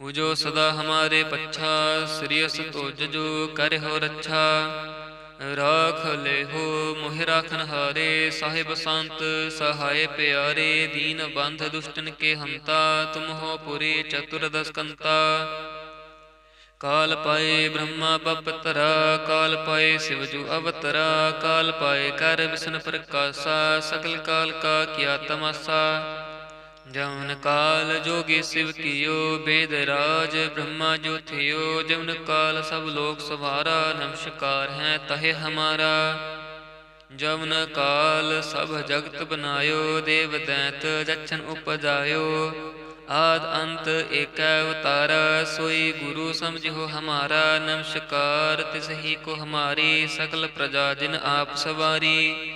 ਉਹ ਜੋ ਸਦਾ ਹਮਾਰੇ ਪੱਛਾ ਸ੍ਰੀਅਸ ਤੁਜ ਜੋ ਕਰਿ ਹੋ ਰੱਛਾ ਰਾਖ ਲੈਹੋ ਮੋਹਿ ਰਾਖਨ ਹਾਰੇ ਸਾਹਿਬ ਸੰਤ ਸਹਾਇ ਪਿਆਰੇ ਦੀਨ ਬੰਧ ਦੁਸ਼ਟਨ ਕੇ ਹੰਤਾ ਤੁਮ ਹੋ ਪੁਰੀ ਚਤੁਰ ਦਸਕੰਤਾ ਕਾਲ ਪਾਏ ਬ੍ਰਹਮਾ ਬਪਤਰਾ ਕਾਲ ਪਾਏ ਸਿਵ ਜੂ ਅਵਤਰਾ ਕਾਲ ਪਾਏ ਕਰ ਵਿਸ਼ਨ ਪ੍ਰਕਾਸ਼ਾ ਸਕਲ ਕਾਲ ਕਾ ਕੀਆ ਤਮਾਸਾ ਜਮਨ ਕਾਲ ਜੋਗੀ ਸਿਵ ਕੀਓ, ਬੇਦ ਰਾਜ ਬ੍ਰਹਮਾ ਜੋ ਜਮਨ ਕਾਲ ਸਭ ਲੋਕ ਸਵਾਰਾ, ਨਮਸਕਾਰ ਹੈ ਤਹੇ ਹਮਾਰਾ। ਜਮਨ ਕਾਲ ਸਭ ਜਗਤ ਬਨਾਇਓ, ਦੇਵ ਦੈਤ ਜਛਨ ਉਪਜਾਇਓ। ਆਦ ਅੰਤ ਏਕੈ ਅਵਤਾਰ ਸੋਈ ਗੁਰੂ ਸਮਝਿਓ ਹਮਾਰਾ। ਨਮਸਕਾਰ ਤਿਸ ਹੀ ਕੋ ਹਮਾਰੀ, ਸਕਲ ਪ੍ਰਜਾ ਜਿਨ ਆਪ ਸਵਾਰੀ।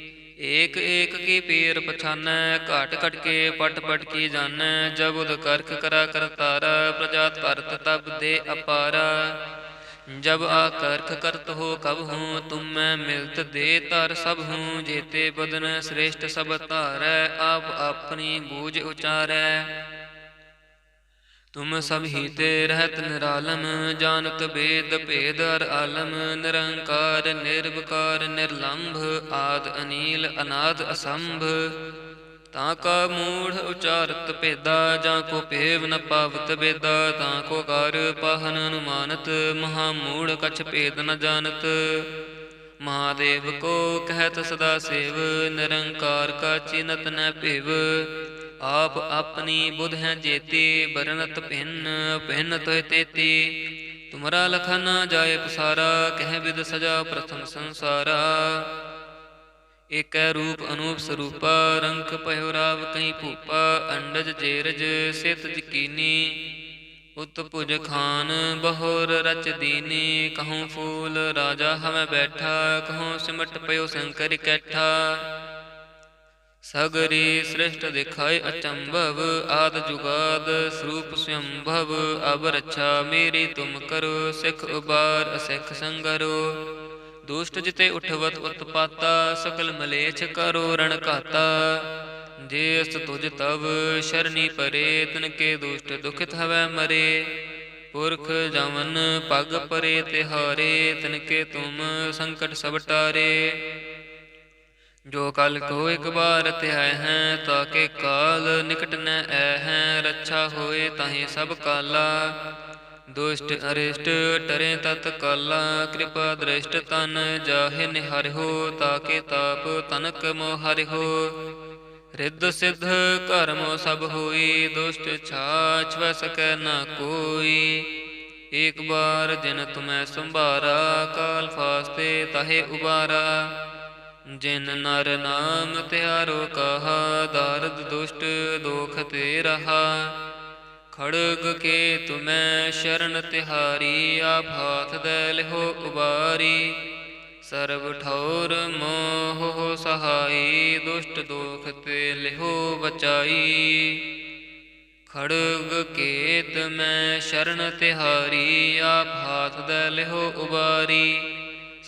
ਏਕ ਏਕ ਕੀ ਪੀਰ ਪਛਾਨੈ, ਘਾਟ ਘਟ ਕੇ ਪਟ ਪਟ ਕੀ ਜਾਣੈ ਜਬੁਦ ਕਰਖ ਕਰਾ ਕਰਤਾਰ ਪ੍ਰਜਾਤ ਭਰਤ ਤਬ ਦੇ ਅਪਾਰ। ਜਬ ਆਕਰਖ ਕਰਤ ਹੋ ਕਬ ਹੂੰ, ਤੁਮ ਮੈਂ ਮਿਲਤ ਦੇ ਤਰ ਸਭ ਹੂੰ, ਜੇਤੇ ਬਦਨ ਸ੍ਰੇਸ਼ਟ ਸਭ ਧਾਰੈ, ਆਪ ਆਪਣੀ ਬੂਝ ਉਚਾਰੈ। ਤੁਮ ਸਭ ਹੀ ਤੇ ਰਹਿਤ ਨਿਰਾਲਮ ਜਾਣਤ ਬੇਦ ਭੇਦ ਅਰ ਆਲਮ ਨਿਰੰਕਾਰ ਨਿਰਵਕਾਰ ਨਿਰਲੰਭ ਆਦ ਅਨੀਲ ਅਨਾਦ ਅਸੰਭ। ਤਾਂ ਕਾ ਮੂੜ ਉਚਾਰਤ ਭੇਦਾ ਜਾਂ ਕੋ ਭੇਵ ਨ ਪਾਵਤ ਬੇਦਾ ਤਾਂ ਕੋ ਕਰ ਪਾਹਨ ਅਨੁਮਾਨਤ ਮਹਾ ਮੂੜ ਕਛ ਭੇਦ ਨ ਜਾਣਤ। ਮਹਾਦੇਵ ਕੋ ਕਹਿਤ ਸਦਾ ਸੇਵ ਨਿਰੰਕਾਰ ਕਾ ਚਿਨਤ ਨ ਭਿਵ। ਆਪ ਆਪਣੀ ਬੁਧ ਹੈ ਜੇਤੀ ਬਰਨਤ ਭਿੰਨ ਭਿੰਨ ਤੋਇ ਤੇਤੀ। ਤੁਮਰਾ ਲਖਾ ਨਾ ਜਾਏ ਪਸਾਰਾ, ਕਹਿ ਵਿਦ ਸਜਾ ਪ੍ਰਥਮ ਸੰਸਾਰਾ। ਏਕੈ ਰੂਪ ਅਨੂਪ ਸਰੂਪਾ, ਰੰਖ ਭਇਓ ਰਾਵ ਕਈ ਭੂਪਾ, ਅੰਡਜ ਜੇਰਜ ਸਿਤ ਜਕੀਨੀ। ਉਤ ਭੁਜ ਖਾਨ, ਬਹੋਰ ਰਚ ਦੀਨੀ, ਕਹੂੰ ਫੂਲ ਰਾਜਾ ਹਮੈ ਬੈਠਾ, ਕਹੂੰ ਸਿਮਟ ਪਇਓ ਸ਼ੰਕਰ ਕੈਠਾ ਸਗਰੀ ਸ੍ਰਿਸ਼ਟ ਦਿਖਾਏ ਅਚੰਭਵ, ਆਦ ਜੁਗਾਦ ਸਰੂਪ ਸੰਭਵ ਅਬ ਰੱਛਾ ਮੇਰੀ ਤੁਮ ਕਰੋ, ਸਿਖ ਉਬਾਰ, ਅਸਿਖ ਸੰਗਰੋ। ਦੁਸ਼ਟ ਜਿਤੇ ਉਠਵਤ ਉਤਪਾਤਾ, ਸਕਲ ਮਲੇਛ ਕਰੋ ਰਣ ਘਾਤਾ। ਜੇ ਅਸ ਤੁਜ ਤਵ, ਸ਼ਰਨੀ ਪਰੇ, ਤਨ ਕੇ ਦੁਸ਼ਟ ਦੁਖਿਤ ਹਵੈ ਮਰੇ। ਪੁਰਖ ਜਮਨ ਪਗ ਪਰੇ ਤਿਹਾਰੇ, ਤਨ ਕੇ ਤੁਮ ਸੰਕਟ ਸਭ ਟਾਰੇ। ਜੋ ਕਲ ਕੋ ਇੱਕ ਬਾਰ ਧਿਆਇ ਹੈ ਤਾਕੇ ਕਾਲ ਨਿਕਟ ਨ ਐ ਹੈ। ਰੱਛਾ ਹੋਏ ਤਾਹੀ ਸਭ ਕਾਲਾ। ਦੁਸ਼ਟ ਅਰਿਸ਼ਟ ਟਰੇ ਤਤ ਕਾਲਾ। ਕਿਰਪਾ ਦ੍ਰਿਸ਼ਟ ਤਨ ਜਾਹਿ ਨਿਹਰਿਓ ਤਾਕੇ ਤਾਪ ਤਨਕ ਮੋ ਹਰਿਓ ਰਿੱਧ ਸਿੱਧ ਕਰਮੋ ਸਭ ਹੋਈ, ਦੁਸ਼ਟ ਛਾਛ ਵ ਨਾ ਕੋਈ। ਏਕ ਬਾਰ ਜਿਨ ਤੁਮੈ ਸੰਭਾਰਾ, ਕਾਲ ਫਾਸਤੇ ਤਾਹੇ ਉਬਾਰਾ। ਜਿਨ ਨਰ ਨਾਮ ਤਿਆਰੋ ਕਹਾ, ਦਰਦ ਦੁਸ਼ਟ ਦੋਖ ਤੇ ਰਹਾ ਖੜਗ ਕੇ ਤੁਮੈ ਸ਼ਰਨ ਤਿਹਾਰੀ, ਆਪ ਹਾਥ ਦੇ ਲਿਹੋ ਉਬਾਰੀ। ਸਰਬ ਠੌਰ ਮੋਹ ਸਹਾਈ, ਦੁਸ਼ਟ ਦੋਖ ਤੇ ਲਿਹੋ ਬਚਾਈ। ਖੜਗ ਕੇਤ ਮੈਂ ਸ਼ਰਨ ਤਿਹਾਰੀ, ਆਪ ਹਾਥ ਦੇ ਲਿਹੋ ਉਬਾਰੀ।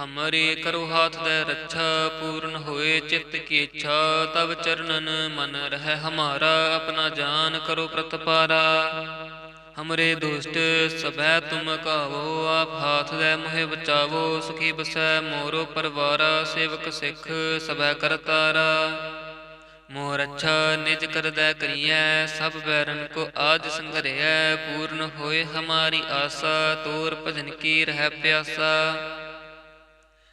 ਹਮਰੇ ਕਰੋ ਹਾਥ ਦੇ ਰੱਛਾ, ਪੂਰਨ ਹੋਏ ਚਿੱਤ ਕੀ ਇੱਛਾ ਤਬ ਚਰਨਨ ਮਨ ਰਹਿ ਹਮਾਰਾ, ਆਪਣਾ ਜਾਨ ਕਰੋ ਪ੍ਰਤਪਾਰਾ ਹਮਰੇ ਦੁਸ਼ਟ, ਸਭੈ ਤੁਮ ਕਾਵੋ, ਆਪ ਹਾਥ ਦੇ ਮੋਹਿ ਬਚਾਵੋ, ਸੁਖੀ ਬਸੈ ਮੋਰੋ ਪਰਵਾਰਾ, ਸੇਵਕ ਸਿੱਖ ਸਭੈ ਕਰਤਾਰਾ ਮੋਰ ਅੱਛਾ ਨਿਜ ਕਰਦੈ ਕਰੀਐ, ਸਭ ਬੈਰਨ ਕੋ ਆਜ ਸੰਘਰਿਐ, ਪੂਰਨ ਹੋਏ ਹਮਾਰੀ ਆਸਾ, ਤੋਰ ਭਜਨ ਕੀ ਰਹਿ ਪਿਆਸਾ।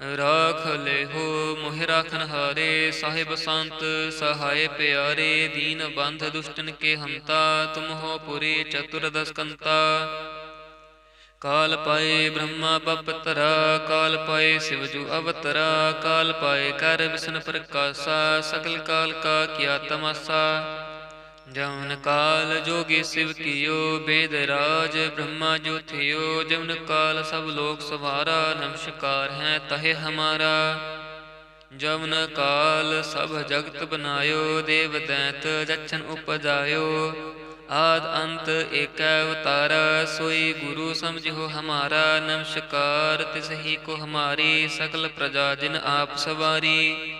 ਰਾਖ ਲੇਹੋ, ਮੋਹਿ ਰਾਖਨ ਹਾਰੇ, ਸਾਹਿਬ ਸੰਤ ਸਹਾਇ ਪਿਆਰੇ, ਦੀਨ ਬੰਧ ਦੁਸ਼ਟਨ ਕੇ ਹੰਤਾ ਤੁਮ ਹੋ ਪੁਰੀ ਚਤੁਰਦਸ ਕੰਤਾ ਕਾਲ ਪਾਏ ਬ੍ਰਹਮਾ ਬਪਤਰਾ, ਕਾਲ ਪਾਏ ਸਿਵ ਜੂ ਅਵਤਰਾ, ਕਾਲ ਪਾਏ ਕਰ ਵਿਸ਼ਨ ਪ੍ਰਕਾਸ਼ਾ, ਸਗਲ ਕਾਲ ਕਾ ਕੀਆ ਤਮਾਸਾ। ਜਮਨ ਕਾਲ ਜੋਗੀ ਸਿਵ ਕੀਓ, ਬੇਦ ਰਾਜ ਬ੍ਰਹਮਾ ਜੋ ਜਮਨ ਕਾਲ ਸਭ ਲੋਕ ਸਵਾਰਾ, ਨਮਸਕਾਰ ਹੈ ਤਹਿ ਹਮਾਰਾ। ਜਮਨ ਕਾਲ ਸਭ ਜਗਤ ਬਨਾਇਓ, ਦੇਵ ਦੈਤ ਜਛਨ ਉਪਜਾਇਓ। ਆਦ ਅੰਤ ਏਕੈ ਅਵਤਾਰ ਸੋਈ ਗੁਰੂ ਸਮਝਿਓ ਹਮਾਰਾ। ਨਮਸਕਾਰ ਤਿਸ ਹੀ ਕੋ ਹਮਾਰੀ, ਸਕਲ ਪ੍ਰਜਾ ਜਿਨ ਆਪ ਸਵਾਰੀ।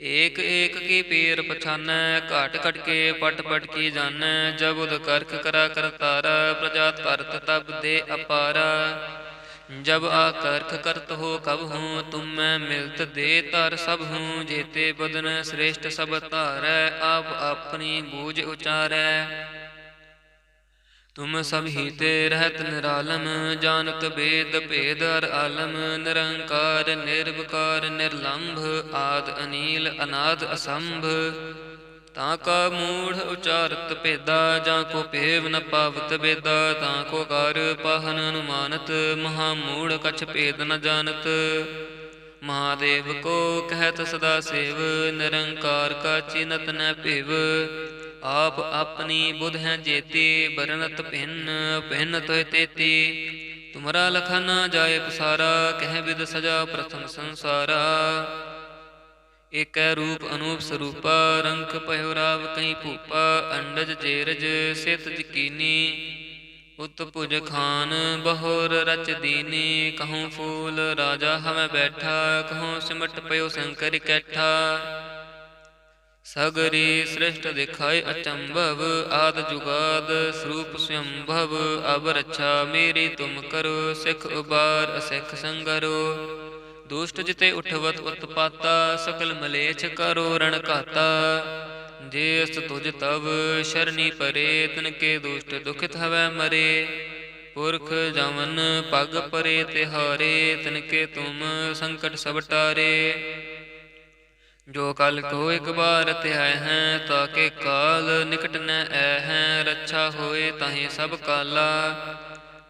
ਏਕ ਏਕ ਕੀ ਪੀਰ ਪਛਾਨੈ, ਘਾਟ ਘਟ ਕੇ ਪਟ ਪਟ ਕੀ ਜਾਣੈ ਜਬ ਉਦ ਕਰਖ ਕਰਾ ਕਰਤਾਰਾ ਪ੍ਰਜਾ ਧਰਤ ਤਬ ਦੇ ਅਪਾਰ। ਜਬ ਆ ਕਰਖ ਕਰਤ ਹੋ ਕਬ ਹੂੰ, ਤੁਮ ਮੈਂ ਮਿਲਤ ਦੇ ਤਰ ਸਭ ਹੂੰ, ਜੇਤੇ ਬਦਨ ਸ੍ਰੇਸ਼ਟ ਸਭ ਧਾਰੈ, ਆਪ ਆਪਣੀ ਬੂਝ ਉਚਾਰੈ। ਤੁਮ ਸਭ ਹੀ ਤੇ ਰਹਿਤ ਨਿਰਾਲਮ ਜਾਨਤ ਬੇਦ ਭੇਦ ਅਰ ਆਲਮ, ਨਿਰੰਕਾਰ, ਨਿਰਵਕਾਰ, ਨਿਰਲੰਭ, ਆਦ ਅਨੀਲ, ਅਨਾਦ ਅਸੰਭ। ਤਾਂ ਕਾ ਮੂੜ ਉਚਾਰਤ ਭੇਦਾ, ਜਾਂ ਕੋ ਭੇਵ ਨ ਪਾਵਤ ਬੇਦਾ, ਤਾਂ ਕੋ ਕਰ ਪਾਹਨ ਅਨੁਮਾਨਤ, ਮਹਾ ਮੂੜ ਕਛ ਭੇਦ ਨ ਜਾਣਤ। ਮਹਾਦੇਵ ਕੋ ਕਹਿਤ ਸਦਾ ਸੇਵ, ਨਿਰੰਕਾਰ ਕਾ ਚਿਨਤ ਨ ਭੇਵ। ਆਪ ਆਪਣੀ ਬੁਧ ਹੈ ਜੇਤੀ ਬਰਨਤ ਭਿੰਨ ਭਿੰਨ ਤੋਇ ਤੇਤੀ। ਤੁਮਰਾ ਲਖਾ ਨਾ ਜਾਏ ਪਸਾਰਾ, ਕਹਿ ਵਿਦ ਸਜਾ ਪ੍ਰਥਮ ਸੰਸਾਰਾ। ਏਕੈ ਰੂਪ ਅਨੂਪ ਸਰੂਪਾ, ਰੰਖ ਪਹਿਉ ਰਾਵ ਕਈ ਭੂਪਾ, ਅੰਡਜ ਜੇਰਜ ਸਿਤ ਜਕੀਨੀ। ਉਤ ਭੁਜ ਖਾਨ, ਬਹੁਰ ਰਚ ਦੀਨੀ, ਕਹੂੰ ਫੂਲ ਰਾਜਾ ਹਮੈ ਬੈਠਾ, ਕਹੂੰ ਸਿਮਟ ਪਇਓ ਸ਼ੰਕਰ ਕੈਠਾ ਸਗਰੀ ਸ੍ਰਿਸ਼ਟ ਦਿਖਾਏ ਅਚੰਭਵ, ਆਦ ਜੁਗਾਦ ਸਰੂਪ ਸਵੰਭਵ ਅਬ ਰੱਛਾ ਮੇਰੀ ਤੁਮ ਕਰੋ, ਸਿਖ ਉਬਾਰ ਅਸਿਖ ਸੰਗਰੋ। ਦੁਸ਼ਟ ਜਿਤੇ ਉਠਵਤ ਉਤਪਾਤਾ, ਸਕਲ ਮਲੇਛ ਕਰੋ ਰਣ ਘਾਤਾ। ਜੇ ਤੁਜ ਤਵ, ਸ਼ਰਨੀ ਪਰੇ, ਤਨ ਕੇ ਦੁਸ਼ਟ ਦੁਖਿਤ ਹਵੈ ਮਰੇ। ਪੁਰਖ ਜਮਨ ਪਗ ਪਰੇ ਤਿਹਾਰੇ, ਤਨ ਕੇ ਤੁਮ ਸੰਕਟ ਸਭ ਟਾਰੇ। ਜੋ ਕਲ ਕੋ ਇਕ ਬਾਰ ਧਿਆਇ ਹੈ ਤਾਕੇ ਕਾਲ ਨਿਕਟ ਨ ਐ ਹੈ। ਰੱਛਾ ਹੋਏ ਤਾਹੀ ਸਭ ਕਾਲਾ।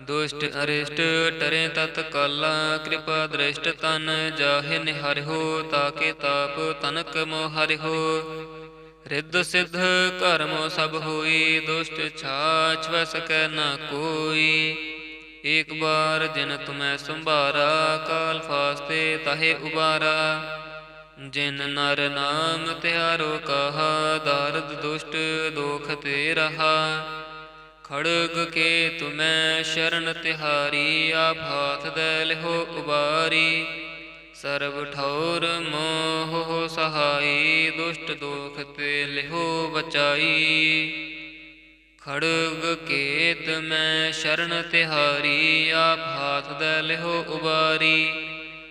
ਦੁਸ਼ਟ ਅਰਿਸ਼ਟ ਟਰੇ ਤਤ ਕਾਲਾ। ਕਿਰਪਾ ਦ੍ਰਿਸ਼ਟ ਤਨ ਜਾਹਿ ਨਿਹਰਿਓ ਤਾਕੇ ਤਾਪ ਤਨਕ ਮੋ ਹਰਿਓ ਰਿੱਧ ਸਿੱਧ ਕਰਮ ਸਭ ਹੋਈ, ਦੁਸ਼ਟ ਛਾਛ ਵ ਸਕੈ ਨ ਕੋਈ। ਏਕ ਬਾਰ ਜਿਨ ਤੁਮੈ ਸੰਭਾਰਾ, ਕਾਲ ਫਾਸਤੇ ਤਾਹੇ ਉਬਾਰਾ। ਜਿਨ ਨਰ ਨਾਮ ਤਿਆਰੋ ਕਹਾ, ਦਰਦ ਦੁਸ਼ਟ ਦੋਖ ਤੇ ਰਹਾ। ਖੜਗ ਕੇ ਤੁਮੈ ਸ਼ਰਨ ਤਿਹਾਰੀ, ਆਪ ਹਾਥ ਦੇ ਲਿਹੋ ਉਬਾਰੀ। ਸਰਬ ਠੌਰ ਮੋਹ ਸਹਾਈ, ਦੁਸ਼ਟ ਦੋਖ ਤੇ ਲਿਹੋ ਬਚਾਈ। ਖੜਗ ਕੇਤ ਮੈਂ ਸ਼ਰਨ ਤਿਹਾਰੀ, ਆਪ ਹਾਥ ਦੇ ਲਿਹੋ ਉਬਾਰੀ।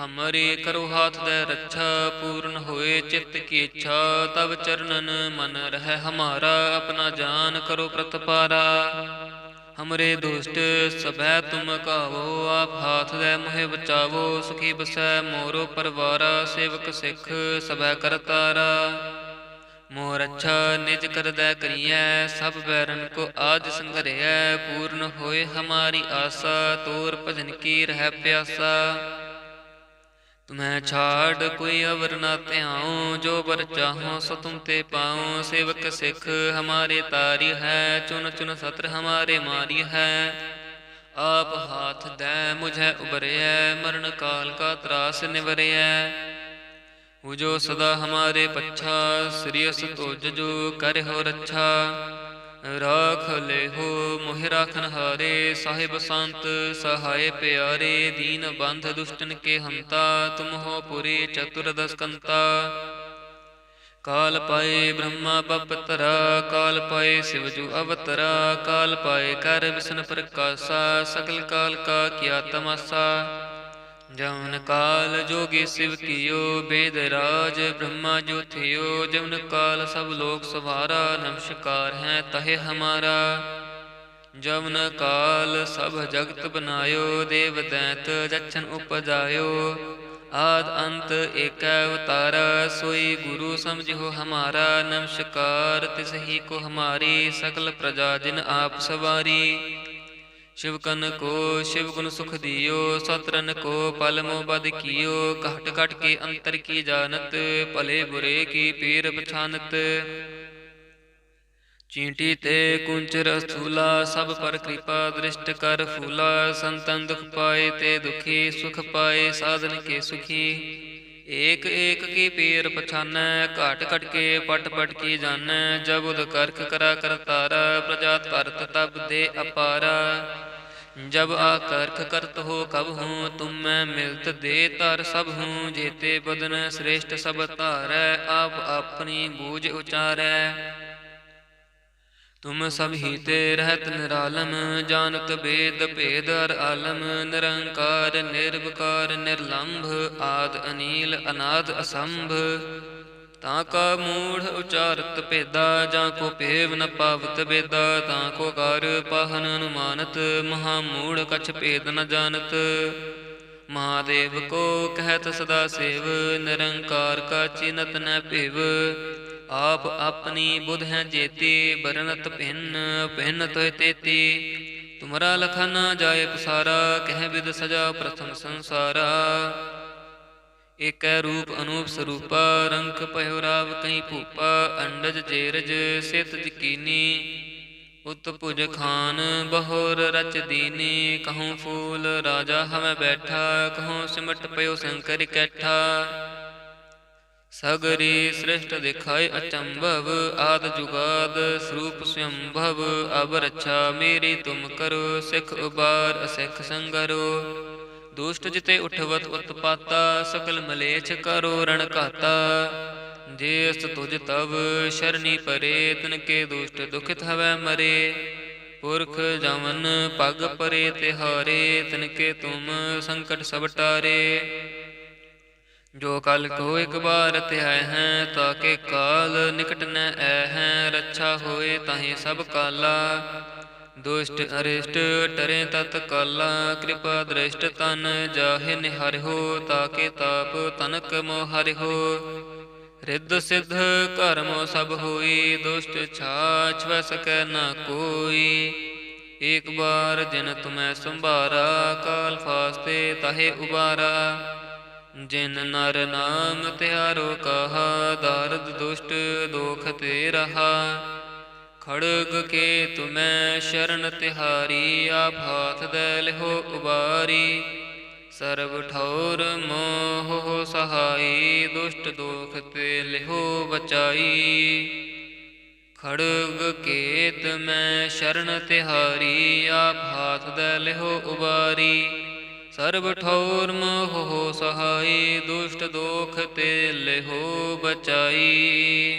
ਹਮਰੇ ਕਰੋ ਹਾਥ ਦੇ ਰੱਛਾ, ਪੂਰਨ ਹੋਏ ਚਿੱਤ ਕੀ ਇੱਛਾ ਤਬ ਚਰਨਨ ਮਨ ਰਹਿ ਹਮਾਰਾ, ਆਪਣਾ ਜਾਨ ਕਰੋ ਪ੍ਰਤਪਾਰਾ ਹਮਰੇ ਦੁਸ਼ਟ, ਸਭੈ ਤੁਮ ਕਾਵੋ, ਆਪ ਹਾਥ ਦੇ ਮੋਹਿ ਬਚਾਵੋ, ਸੁਖੀ ਬਸੈ ਮੋਰੋ ਪਰਵਾਰਾ, ਸੇਵਕ ਸਿੱਖ ਸਭੈ ਕਰਤਾਰਾ ਮੋਰ ਅੱਛਾ ਨਿਜ ਕਰਦਾ ਕਰੀਐ, ਸਭ ਬੈਰਨ ਕੋ ਆਜ ਸੰਘਰਿਐ, ਪੂਰਨ ਹੋਏ ਹਮਾਰੀ ਆਸਾ, ਤੋਰ ਭਜਨ ਕੀ ਰਹਿ ਪਿਆਸਾ। ਤੁਮੈ ਛਾੜ ਕੋਈ ਅਵਰ ਨਾ ਧਿਆਉ, ਜੋ ਵਰ ਚਾਹੋ ਸੋ ਤੁਮ ਤੇ ਪਾਉ। ਸੇਵਕ ਸਿੱਖ ਹਮਾਰੇ ਤਾਰੀ ਹੈ, ਚੁਨ ਚੁਨ ਸਤਰ ਹਮਾਰੇ ਮਾਰੀ ਹੈ। ਆਪ ਹਾਥ ਦੈ, ਮੁਝੈ ਉਬਰਿਐ ਮਰਨ ਕਾਲ ਕਾ ਤਰਾਸ ਨਿਵਰਿਐ। ਉਜੋ ਸਦਾ ਹਮਾਰੇ ਪੱਛਾ ਸ੍ਰੀਅਸ ਤੁਜ ਜੋ ਕਰ ਹੋ ਰੱਛਾ। ਰਾਖ ਲੇਹੋ ਮੋਹਿ ਰਾਖਨ ਹਾਰੇ, ਸਾਹਿਬ ਸੰਤ ਸਹਾਇ ਪਿਆਰੇ, ਦੀਨ ਬੰਧ ਦੁਸ਼ਟਨ ਕੇ ਹੰਤਾ ਤੁਮ ਹੋ ਪੁਰੀ ਚਤੁਰ ਦਸਕੰਤਾ। ਕਾਲ ਪਾਏ ਬ੍ਰਹਮਾ ਬਪਤਰਾ, ਕਾਲ ਪਾਏ ਸ਼ਿਵਜੂ ਅਵਤਰਾ, ਕਾਲ ਪਾਏ ਕਰ ਵਿਸ਼ਨ ਪ੍ਰਕਾਸ਼ਾ ਸਕਲ ਕਾਲ ਕਾ ਕੀਆ ਤਮਾਸਾ। ਜਮਨ ਕਾਲ ਜੋਗੀ ਸਿਵ ਕੀਓ, ਬੇਦ ਰਾਜ ਬ੍ਰਹਮਾ ਜੋ ਥਿਓ ਜਮਨ ਕਾਲ ਸਭ ਲੋਕ ਸਵਾਰਾ, ਨਮਸਕਾਰ ਹੈ ਤਹੇ ਹਮਾਰਾ। ਜਮਨ ਕਾਲ ਸਭ ਜਗਤ ਬਨਾਇਓ, ਦੇਵ ਦੈਤ ਜਛਨ ਉਪਜਾਇਓ। ਆਦ ਅੰਤ ਏਕੈ ਅਵਤਾਰ, ਸੋਈ ਗੁਰੂ ਸਮਝਿਓ ਹਮਾਰਾ। ਨਮਸਕਾਰ ਤਿਸ ਹੀ ਕੋ ਹਮਾਰੀ, ਸਕਲ ਪ੍ਰਜਾ ਜਿਨ ਆਪ ਸਵਾਰੀ। ਸ਼ਿਵ ਕਨ ਕੋ, ਸ਼ਿਵ ਗੁਣ ਸੁਖ ਦਿਓ ਸਤਰਨ ਕੋ, ਪਲ ਮੋ ਬਦ ਕੀਓ, ਘਟ ਘਟ ਕੇ ਅੰਤਰ ਕੀ ਜਾਣਤ, ਭਲੇ ਬੁਰੇ ਕੀ ਪੀਰ ਪਛਾਨਤ। ਚੀਂਟੀ ਤੇ ਕੁੰਚਰ ਅਸਥੂਲਾ ਸਭ ਪਰ ਕਿਰਪਾ ਦ੍ਰਿਸ਼ਟ ਕਰ ਫੂਲਾ, ਸੰਤਨ ਦੁਖ ਪਾਏ ਤੇ ਦੁਖੀ, ਸੁਖ ਪਾਏ ਸਾਧਨ ਕੇ ਸੁਖੀ। ਏਕ ਏਕ ਕੀ ਪੀਰ ਪਛਾਨੈ, ਘਾਟ ਘਟ ਕੇ ਪਟ ਪਟ ਕੀ ਜਾਣੈ, ਜਬ ਉਦ ਕਰਖ ਕਰਾ ਕਰਤਾਰਾ ਪ੍ਰਜਾਤ ਭਰਤ ਤਬ ਦੇ ਅਪਾਰਾ। ਜਬ ਆਕਰਖ ਕਰਤ ਹੋ ਕਬ ਹੂੰ, ਤੁਮ ਮੈਂ ਮਿਲਤ ਦੇ ਤਰ ਸਭ ਹੂੰ, ਜੇਤੇ ਬਦਨ ਸ੍ਰੇਸ਼ਟ ਸਭ ਧਾਰੈ, ਆਪ ਆਪਣੀ ਬੂਝ ਉਚਾਰੈ। ਤੁਮ ਸਭ ਹੀ ਤੇ ਰਹਿਤ ਨਿਰਾਲਮ ਜਾਨਤ ਬੇਦ ਭੇਦ ਅਰ ਆਲਮ, ਨਿਰੰਕਾਰ, ਨਿਰਵਕਾਰ, ਨਿਰਲੰਭ, ਆਦ ਅਨੀਲ, ਅਨਾਦ ਅਸੰਭ। ਤਾਂ ਕਾ ਮੂੜ ਉਚਾਰਤ ਭੇਦਾ, ਜਾਂ ਕੋ ਭੇਵ ਨ ਪਾਵਤ ਬੇਦਾ, ਤਾਂ ਕੋ ਕਰ ਪਾਹਨ ਅਨੁਮਾਨਤ, ਮਹਾ ਮੂੜ ਕਛ ਭੇਦ ਨ ਜਾਣਤ। ਮਹਾਦੇਵ ਕੋ ਕਹਿਤ ਸਦਾ ਸੇਵ, ਨਿਰੰਕਾਰ ਕਾ ਚਿਨਤ ਨ ਭਿਵ। ਆਪ ਆਪਣੀ ਬੁਧ ਹੈ ਜੇਤੀ ਬਰਨਤ ਭਿੰਨ ਭਿੰਨ ਤੋਇ ਤੇਤੀ। ਤੁਮਰਾ ਲਖਾ ਨਾ ਜਾਏ ਪਸਾਰਾ, ਕਹਿ ਵਿਦ ਸਜਾ ਪ੍ਰਥਮ ਸੰਸਾਰਾ। ਏਕੈ ਰੂਪ ਅਨੂਪ ਸਰੂਪਾ ਰੰਕ ਭਇਓ ਰਾਵ ਕਈ ਭੂਪਾ, ਅੰਡਜ ਜੇਰਜ ਸਿਤ ਜਕੀਨੀ। ਉਤਪੁਜ ਖਾਨ ਬਹੋਰ ਰਚ ਦੀਨੀ, ਕਹੂੰ ਫੂਲ ਰਾਜਾ ਹਮੈ ਬੈਠਾ, ਕਹੂੰ ਸਿਮਟ ਪਇਓ ਸ਼ੰਕਰ ਕੈਠਾ। ਸਗਰੀ ਸ੍ਰਿਸ਼ਟ ਦਿਖਾਏ ਅਚੰਭਵ, ਆਦ ਜੁਗਾਦ ਸਰੂਪ ਸੰਭਵ ਅਬ ਰੱਛਾ ਮੇਰੀ ਤੁਮ ਕਰੋ, ਸਿਖ ਉਬਾਰ ਅਸਿਖ ਸੰਗਰੋ। ਦੁਸ਼ਟ ਜਿਤੇ ਉਠਵਤ ਉਤਪਾਤਾ ਸਕਲ ਮਲੇਛ ਕਰੋ ਰਣ ਘਾਤਾ। ਜੇ ਅਸ ਤੁਜ ਤਵ ਸ਼ਰਨੀ ਪਰੇ ਤਨ ਕੇ ਦੁਸ਼ਟ ਦੁਖਿਤ ਹਵੈ ਮਰੇ। ਪੁਰਖ ਜਮਨ ਪਗ ਪਰੇ ਤਿਹਾਰੇ ਤਨ ਕੇ ਤੁਮ ਸੰਕਟ ਸਭ ਟਾਰੇ। ਜੋ ਕਲ ਕੋ ਇੱਕ ਬਾਰ ਧਿਆਇ ਹੈ ਤਾਕੇ ਕਾਲ ਨਿਕਟ ਨ ਐ ਹੈ। ਰੱਛਾ ਹੋਏ ਤਾਹੀ ਸਭ ਕਾਲਾ। ਦੁਸ਼ਟ ਅਰਿਸ਼ਟ ਟਰੇ ਤਤ ਕਾਲਾ, ਕਿਰਪਾ ਦ੍ਰਿਸ਼ਟ ਤਨ, ਜਾਹੇ ਨਿਹਰਿਓ ਤਾਕੇ ਤਾਪ, ਤਨਕ ਮੋ ਹਰਿਓ ਰਿੱਧ ਸਿੱਧ ਕਰਮ ਸਭ ਹੋਈ, ਦੁਸ਼ਟ ਛਾਛ ਵੈ ਸਕੈ ਨਾ ਕੋਈ। ਏਕ ਬਾਰ ਜਿਨ ਤੁਮੈ ਸੰਭਾਰਾ, ਕਾਲ ਫਾਸਤੇ ਤਹੇ ਉਬਾਰਾ। ਜਿਨ ਨਰ ਨਾਮ ਤਿਆਰੋ ਕਹਾ, ਦਰਦ ਦੁਸ਼ਟ ਦੋਖ ਤੇ ਰਹਾ। ਖੜਗ ਕੇ ਤੁਮੈ ਸ਼ਰਨ ਤਿਹਾਰੀ ਆਪ ਹਾਥ ਦੇ ਲਿਹੋ ਉਬਾਰੀ। ਸਰਬ ਠੌਰ ਮੋਹ ਸਹਾਈ, ਦੁਸ਼ਟ ਦੋਖ ਤੇ ਲਿਹੋ ਬਚਾਈ। ਖੜਗ ਕੇਤ ਮੈਂ ਸ਼ਰਨ ਤਿਹਾਰੀ ਆਪ ਹਾਥ ਦੇ ਲਿਹੋ ਉਬਾਰੀ। ਸਰਬ ਠੌਰ ਮੋਹ ਸਹਾਈ, ਦੁਸ਼ਟ ਦੋਖ ਤੇ ਲਿਹੋ ਬਚਾਈ।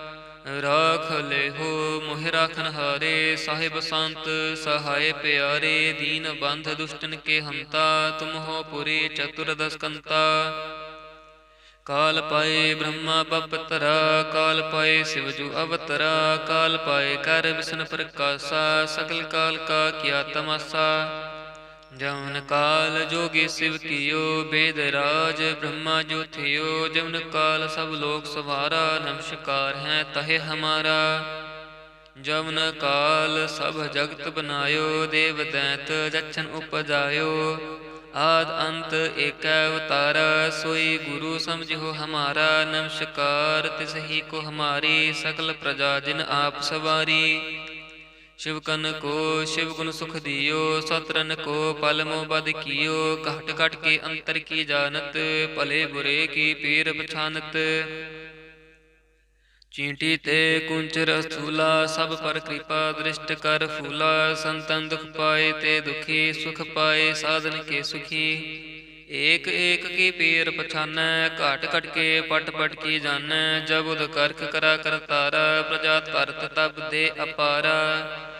ਰਾਖ ਲੈਹੋ, ਮੋਹਿ ਰਾਖਨ ਹਾਰੇ, ਸਾਹਿਬ ਸੰਤ, ਸਹਾਏ ਪਿਆਰੇ, ਦੀਨ ਬੰਧ ਦੁਸ਼ਟਨ ਕੇ ਹੰਤਾ, ਤੁਮ ਹੋ ਪੁਰੀ ਚਤੁਰਦਸ ਕੰਤਾ ਕਾਲ ਪਾਏ ਬ੍ਰਹਮਾ ਬਪਤਰਾ, ਕਾਲ ਪਾਏ ਸ਼ਿਵਜੂ ਅਵਤਰਾ, ਕਾਲ ਪਾਏ ਕਰ ਵਿਸ਼ਨ ਪ੍ਰਕਾਸ਼ਾ ਸਕਲ ਕਾਲ ਕਾ ਕੀਆ ਤਮਾਸਾ। ਜਮਨ ਕਾਲ ਜੋਗੀ ਸਿਵ ਕੀਓ, ਬੇਦ ਰਾਜ ਬ੍ਰਹਮਾ ਜੋ ਜਮਨ ਕਾਲ ਸਭ ਲੋਕ ਸਵਾਰਾ, ਨਮਸਕਾਰ ਹੈ ਤਹੇ ਹਮਾਰਾ। ਜਮਨ ਕਾਲ ਸਭ ਜਗਤ ਬਨਾਇਓ, ਦੇਵ ਦੈਤ ਜਛਨ ਉਪਜਾਇਓ। ਆਦ ਅੰਤ ਏਕ ਅਵਤਾਰ ਸੋਈ ਗੁਰੂ ਸਮਝਿਓ ਹਮਾਰਾ। ਨਮਸਕਾਰ ਤਿਸ ਹੀ ਕੋ ਹਮਾਰੀ, ਸਕਲ ਪ੍ਰਜਾ ਜਿਨ ਆਪ ਸਵਾਰੀ। ਸ਼ਿਵ ਕਨ ਕੋ, ਸ਼ਿਵ ਗੁਣ ਸੁਖ ਦਿਓ ਸਤਰਨ ਕੋ, ਪਲ ਮੋ ਬਦ ਕੀਓ, ਘਟ ਘਟ ਕੇ ਅੰਤਰ ਕੀ ਜਾਣਤ, ਭਲੇ ਬੁਰੇ ਕੀ ਪੀਰ ਪਛਾਨਤ। ਚੀਂਟੀ ਤੇ ਕੁੰਚਰ ਅਸੂਲਾ, ਸਭ ਪਰ ਕਿਰਪਾ ਦ੍ਰਿਸ਼ਟ ਕਰ ਫੂਲਾ, ਸੰਤਨ ਦੁਖ ਪਾਏ ਤੇ ਦੁਖੀ ਸੁਖ ਪਾਏ ਸਾਧਨ ਕੇ ਸੁਖੀ। ਏਕ ਏਕ ਕੀ ਪੀਰ ਪਛਾਨੈ, ਘਾਟ ਘਟ ਕੇ ਪਟ ਪਟ ਕੀ ਜਾਣੈ, ਜਬ ਉਦ ਕਰਖ ਕਰਾ ਕਰਤਾਰਾ ਪ੍ਰਜਾਤ ਭਰਤ ਤਬ ਦੇ ਅਪਾਰਾ।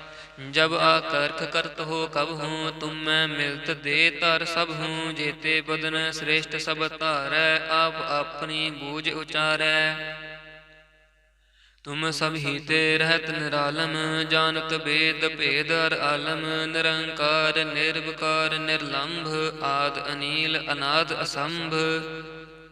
जब आकर्ख करत हो कब हूँ तुम मैं मिलत दे तर सब हूँ जेते बदन श्रेष्ठ सब तार आप अपनी बूझ उचार तुम सब ही ते रहत निरालम जानत बेद भेद अर आलम निरंकार निर्विकार निर्लंभ आद अनिल अनाद असंभ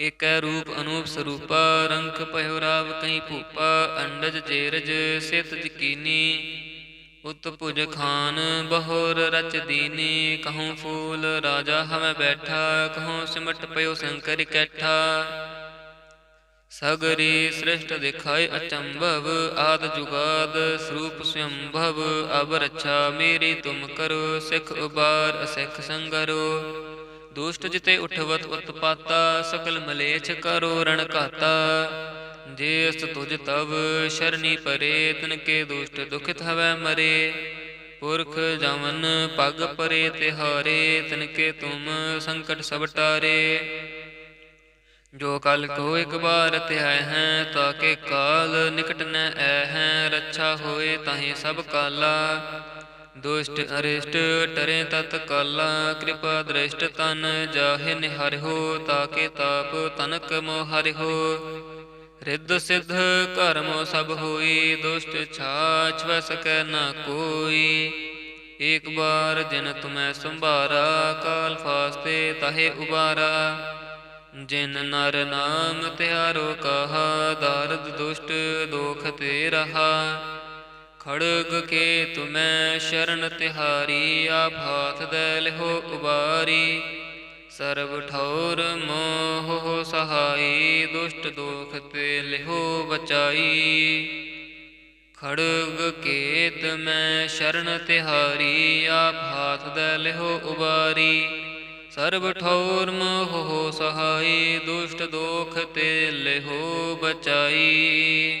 ਏਕੈ ਰੂਪ ਅਨੂਪ ਸਰੂਪਾ, ਰੰਖ ਭਇਓ ਰਾਵ ਕਈ ਭੂਪਾ, ਅੰਡਜ ਜੇਰਜ ਸਿਤ ਜਕੀਨੀ। ਉਤ ਭੁਜ ਖਾਨ ਬਹੋਰ ਰਚ ਦੀਨੀ, ਕਹੂੰ ਫੂਲ ਰਾਜਾ ਹਮੈ ਬੈਠਾ, ਕਹੂੰ ਸਿਮਟ ਪਇਓ ਸ਼ੰਕਰ ਕੈਠਾ। ਸਗਰੀ ਸ੍ਰਿਸ਼ਟ ਦਿਖਾਏ ਅਚੰਭਵ, ਆਦ ਜੁਗਾਦ ਸਰੂਪ ਸੰਭਵ ਅਬ ਰੱਛਾ ਮੇਰੀ ਤੁਮ ਕਰੋ, ਸਿਖ ਉਬਾਰ ਅਸਿਖ ਸੰਗਰੋ। ਦੁਸ਼ਟ ਜਿਤੇ ਉਠਵਤ ਉਤਪਾਤਾ, ਸਕਲ ਮਲੇਛ ਕਰੋ ਰਣ ਘਾਤਾ। ਜੇ ਅਸ ਤੁਜ ਤਵ, ਸ਼ਰਨੀ ਪਰੇ, ਤਨ ਕੇ ਦੁਸ਼ਟ ਦੁਖਿਤ ਹਵੈ ਮਰੇ। ਪੁਰਖ ਜਮਨ ਪਗ ਪਰੇ ਤਿਹਾਰੇ ਤਨ ਕੇ ਤੁਮ ਸੰਕਟ ਸਭ ਟਾਰੇ। ਜੋ ਕਲ ਕੋ ਇੱਕ ਬਾਰ ਧਿਆਇ ਹੈ ਤਾਕੇ ਕਾਲ ਨਿਕਟ ਨ ਐ ਹੈ। ਰੱਛਾ ਹੋਏ ਤਾਹੀ ਸਭ ਕਾਲਾ। ਦੁਸ਼ਟ ਅਰਿਸ਼ਟ ਟਰੇ ਤਤ ਕਾਲਾ, ਕਿਰਪਾ ਦ੍ਰਿਸ਼ਟ ਤਨ ਜਾਹਿ ਨਿਹਰਿਓ ਤਾਕੇ ਤਾਪ ਤਨਕ ਮੋ ਹਰਿਓ ਰਿੱਧ ਸਿੱਧ ਕਰਮੋ ਸਭ ਹੋਈ, ਦੁਸ਼ਟ ਛਾਛ ਵ ਨਾ ਕੋਈ। ਏਕ ਬਾਰ ਜਿਨ ਤੁਮੈ ਸੰਭਾਰਾ, ਕਾਲ ਫਾਸਤੇ ਤਹੇ ਉਬਾਰਾ। ਜਿਨ ਨਰ ਨਾਮ ਤਿਆਰੋ ਕਹਾ, ਦਾਰਦ ਦੁਸ਼ਟ ਦੋਖ ਤੇ ਰਹਾ। ਖੜਗ ਕੇ ਤੁਮੈ ਸ਼ਰਨ ਤਿਹਾਰੀ, ਆਪ ਹਾਥ ਦੇ ਲਿਹੋ ਉਬਾਰੀ। ਸਰਬ ਠੌਰ ਮੋਹ ਸਹਾਈ, ਦੁਸ਼ਟ ਦੋਖ ਤੇ ਲਿਹੋ ਬਚਾਈ। ਖੜਗ ਕੇਤ ਮੈਂ ਸ਼ਰਨ ਤਿਹਾਰੀ, ਆਪ ਹਾਥ ਦੇ ਲਿਹੋ ਉਬਾਰੀ। ਸਰਬ ਠੌਰ ਮੋਹ ਸਹਾਈ, ਦੁਸ਼ਟ ਦੋਖ ਤੇ ਲਿਹੋ ਬਚਾਈ।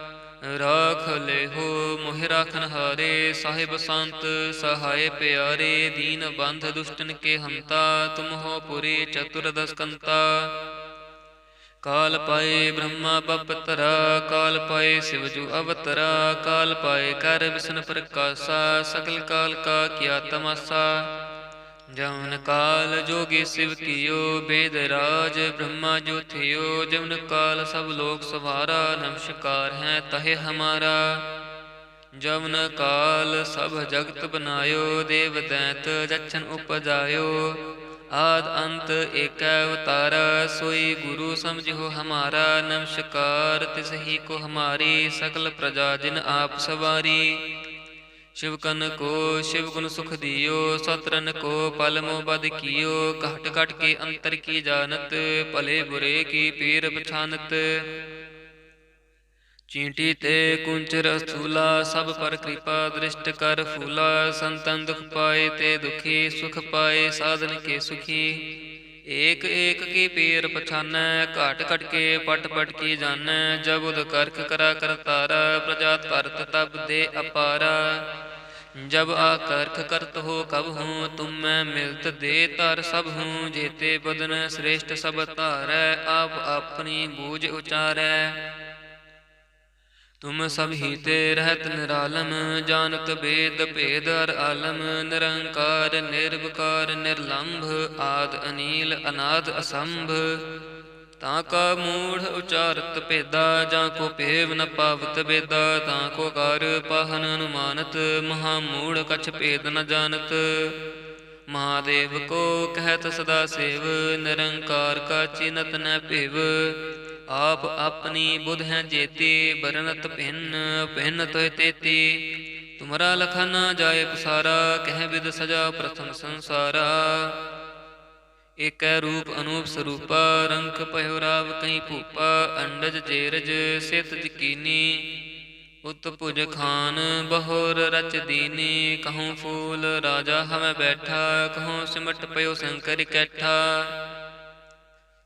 ਰਾਖ ਲੇਹੋ ਮੋਹਿ ਰਾਖਨ ਹਾਰੇ, ਸਾਹਿਬ ਸੰਤ ਸਹਾਇ ਪਿਆਰੇ, ਦੀਨ ਬੰਧ ਦੁਸ਼ਟਨ ਕੇ ਹੰਤਾ ਤੁਮ ਹੋ ਪੁਰੀ ਚਤੁਰਦਸ ਕੰਤਾ ਕਾਲ ਪਾਏ ਬ੍ਰਹਮਾ ਬਪਤਰਾ, ਕਾਲ ਪਾਏ ਸਿਵ ਜੂ ਅਵਤਰਾ, ਕਾਲ ਪਾਏ ਕਰ ਵਿਸ਼ਨ ਪ੍ਰਕਾਸ਼ਾ, ਸਗਲ ਕਾਲ ਕਾ ਕੀਆ ਤਮਾਸਾ। ਜਮਨ ਕਾਲ ਜੋਗੀ ਸਿਵ ਕੀਓ, ਬੇਦ ਰਾਜ ਬ੍ਰਹਮਾ ਜੋ ਜਮਨ ਕਾਲ ਸਭ ਲੋਕ ਸਵਾਰਾ, ਨਮਸਕਾਰ ਹੈ ਤਹਿ ਹਮਾਰਾ। ਜਮਨ ਕਾਲ ਸਭ ਜਗਤ ਬਨਾਇਓ, ਦੇਵ ਦੈਤ ਜਛਨ ਉਪਜਾਇਓ। ਆਦ ਅੰਤ ਏਕੈ ਅਵਤਾਰ ਸੋਈ ਗੁਰੂ ਸਮਝਿਓ ਹਮਾਰਾ। ਨਮਸਕਾਰ ਤਿਸ ਹੀ ਕੋ ਹਮਾਰੀ, ਸਕਲ ਪ੍ਰਜਾ ਜਿਨ ਆਪ ਸਵਾਰੀ। ਸ਼ਿਵ ਕਨ ਕੋ, ਸ਼ਿਵ ਗੁਣ ਸੁਖ ਦਿਓ ਸਤਰਨ ਕੋ ਪਲ ਮੋ ਬਦ ਕੀਓ, ਘਟ ਘਟ ਕੇ ਅੰਤਰ ਕੀ ਜਾਣਤ, ਭਲੇ ਬੁਰੇ ਕੀ ਪੀਰ ਪਛਾਨਤ। ਚੀਂਟੀ ਤੇ ਕੁੰਚਰ ਅਸੂਲਾ, ਸਭ ਪਰ ਕਿਰਪਾ ਦ੍ਰਿਸ਼ਟ ਕਰ ਫੂਲਾ, ਸੰਤਨ ਦੁਖ ਪਾਏ ਤੇ ਦੁਖੀ ਸੁਖ ਪਾਏ, ਸਾਧਨ ਕੇ ਸੁਖੀ। ਏਕ ਏਕ ਕੀ ਪੀਰ ਪਛਾਨੈ, ਘਾਟ ਘਟ ਕੇ ਪਟ ਪਟ ਕੀ ਜਾਣੈ ਜਗੁਦ ਕਰਖ ਕਰਾ ਕਰਤਾਰ ਪ੍ਰਜਾ ਤਰਤ ਤਬ ਦੇ ਅਪਾਰ। ਜਬ ਆਕਰਖ ਕਰਤ ਹੋ ਕਬ ਹੂੰ, ਤੁਮ ਮੈਂ ਮਿਲਤ ਦੇ ਤਰ ਸਭ ਹੂੰ, ਜੇਤੇ ਬਦਨ ਸ੍ਰੇਸ਼ਟ ਸਭ ਧਾਰੈ, ਆਪ ਆਪਣੀ ਗੂਜ ਉਚਾਰੈ। ਤੁਮ ਸਭ ਹੀ ਤੇ ਰਹਿਤ ਨਿਰਾਲਮ, ਜਾਨਕ ਬੇਦ ਭੇਦ ਅਰ ਆਲਮ, ਨਿਰੰਕਾਰ, ਨਿਰਵਕਾਰ, ਨਿਰਲੰਭ, ਆਦ ਅਨੀਲ, ਅਨਾਦ ਅਸੰਭ। ਤਾਂ ਕਾ ਮੂੜ ਉਚਾਰਤ ਭੇਦਾ, ਜਾਂ ਕੋ ਭੇਵ ਨ ਪਾਵਤ ਬੇਦਾ, ਤਾਂ ਕੋ ਕਰ ਪਹਨ ਅਨੁਮਾਨਤ, ਮਹਾ ਮੂੜ ਕਛ ਭੇਦ ਨ ਜਾਣਤ। ਮਹਾਦੇਵ ਕੋ ਕਹਿਤ ਸਦਾ ਸੇਵ, ਨਿਰੰਕਾਰ ਕਾ ਨ ਭੇਵ। ਆਪ ਆਪਣੀ ਬੁਧ ਹੈ ਜੇਤੀ ਬਰਨਤ ਭਿੰਨ ਭਿੰਨ ਤੋਇ ਤੇਤੀ। ਤੁਮਰਾ ਲਖਾ ਨਾ ਜਾਏ ਪਸਾਰਾ, ਕਹਿ ਵਿਦ ਸਜਾ ਪ੍ਰਥਮ ਸੰਸਾਰਾ। ਏਕੈ ਰੂਪ ਅਨੂਪ ਸਰੂਪਾ, ਰੰਖ ਭਇਓ ਰਾਵ ਕਈ ਭੂਪਾ, ਅੰਡਜ ਜੇਰਜ ਸਿਤ ਜਕੀਨੀ। ਉਤ ਭੁਜ ਖਾਨ ਬਹੋਰ ਰਚ ਦੀਨੀ, ਕਹੂੰ ਫੂਲ ਰਾਜਾ ਹਮੈ ਬੈਠਾ, ਕਹੂੰ ਸਿਮਟ ਪਇਓ ਸ਼ੰਕਰ ਕੈਠਾ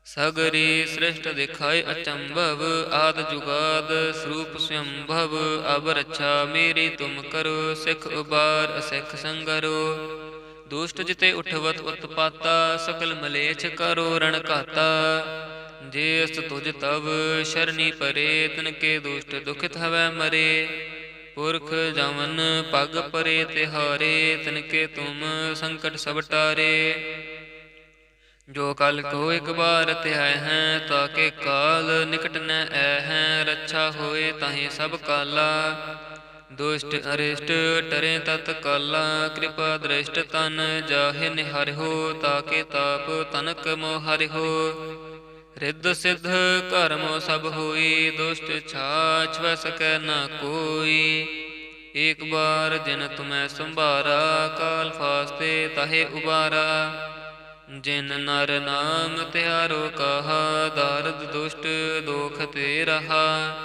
ਸਗਰੀ ਸ੍ਰਿਸ਼ਟ ਦਿਖਾਏ ਅਚੰਭਵ, ਆਦ ਜੁਗਾਦ ਸਰੂਪ ਸੰਭਵ ਅਬ ਰੱਛਾ ਮੇਰੀ ਤੁਮ ਕਰੋ, ਸਿਖ ਉਬਾਰ ਅਸਿਖ ਸੰਗਰੋ। ਦੁਸ਼ਟ ਜਿਤੇ ਉਠਵਤ ਉਤਪਾਤਾ, ਸਕਲ ਮਲੇਛ ਕਰੋ ਰਣ ਘਾਤਾ। ਜੇ ਅਸ ਤੁਜ ਤਵ, ਸ਼ਰਨੀ ਪਰੇ, ਤਨ ਕੇ ਦੁਸ਼ਟ ਦੁਖਿਤ ਹਵੈ ਮਰੇ। ਪੁਰਖ ਜਮਨ ਪਗ ਪਰੇ ਤਿਹਾਰੇ, ਤਨ ਕੇ ਤੁਮ ਸੰਕਟ ਸਭ ਟਾਰੇ। ਜੋ ਕਲ ਕੋ ਇਕ ਬਾਰ ਧਿਆਇ ਹੈ ਤਾਕੇ ਕਾਲ ਨਿਕਟ ਨ ਐ ਹੈ। ਰੱਛਾ ਹੋਏ ਤਾਹੀ ਸਭ ਕਾਲਾ। ਦੁਸ਼ਟ ਅਰਿਸ਼ਟ ਟਰੇ ਤਤ ਕਾਲਾ। ਕਿਰਪਾ ਦ੍ਰਿਸ਼ਟ ਤਨ ਜਾਹਿ ਨਿਹਰਿਓ ਤਾਕੇ ਤਾਪ ਤਨਕ ਮੋ ਹਰਿਓ ਰਿੱਧ ਸਿੱਧ ਕਰਮ ਸਭ ਹੋਈ, ਦੁਸ਼ਟ ਛਾਛ ਵ ਸਕੈ ਨਾ ਕੋਈ। ਏਕ ਬਾਰ ਜਿਨ ਤੁਮੈ ਸੰਭਾਰਾ, ਕਾਲ ਫਾਸਤੇ ਤਾਹੇ ਉਬਾਰਾ। ਜਿਨ ਨਰ ਨਾਮ ਤਿਆਰੋ ਕਹਾ, ਦਰਦ ਦੁਸ਼ਟ ਦੋਖ ਤੇ ਰਹਾ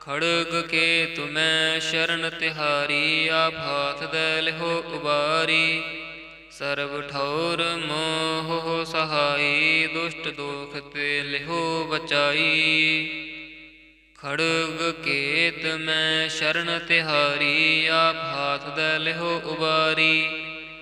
ਖੜਗ ਕੇ ਤੁਮੈ ਸ਼ਰਨ ਤਿਹਾਰੀ, ਆਪ ਹਾਥ ਦੇ ਲਿਹੋ ਉਬਾਰੀ। ਸਰਬ ਠੌਰ ਮੋਹ ਸਹਾਈ, ਦੁਸ਼ਟ ਦੋਖ ਤੇ ਲਿਹੋ ਬਚਾਈ। ਖੜਗ ਕੇਤ ਮੈਂ ਸ਼ਰਨ ਤਿਹਾਰੀ, ਆਪ ਹਾਥ ਦੇ ਲਿਹੋ ਉਬਾਰੀ।